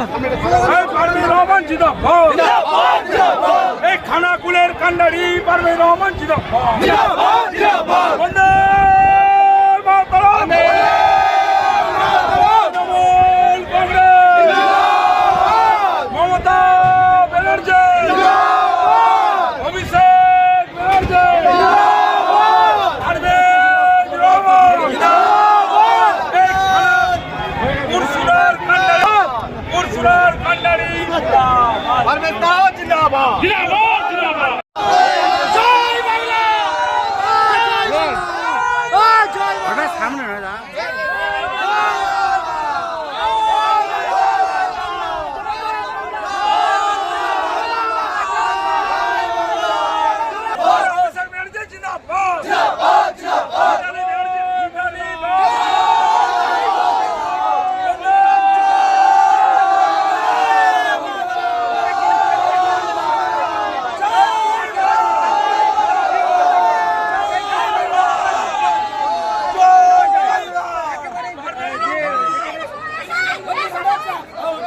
এই পারভেজ রহমান জিন্দাবাদ এই খানাকুলের কান্ডারি পারবে রহমান জিন্দাবাদ জিন্দাবাদ। জিন্দাবাদ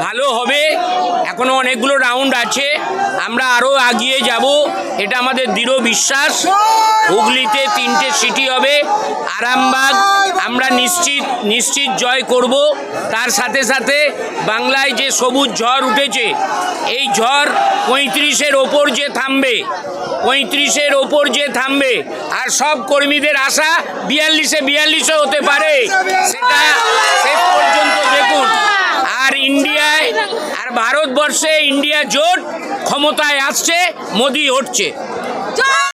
ভালো হবে এখনও অনেকগুলো রাউন্ড আছে। আমরা আরও আগিয়ে যাব। এটা আমাদের দৃঢ় বিশ্বাস। হুগলিতে তিনটে সিটি হবে। আরামবাগ আমরা নিশ্চিত নিশ্চিত জয় করব। তার সাথে সাথে বাংলায় যে সবুজ ঝড় উঠেছে, এই ঝড় পঁয়ত্রিশের ওপর যে থামবে, পঁয়ত্রিশের ওপর যে থামবে, আর সব কর্মীদের আশা বিয়াল্লিশে বিয়াল্লিশও হতে পারে। সেটা শেষ পর্যন্ত দেখুন। আর ইন্ডিয়ায় আর ভারতবর্ষে ইন্ডিয়া জোট ক্ষমতায় আসছে মোদি হটছে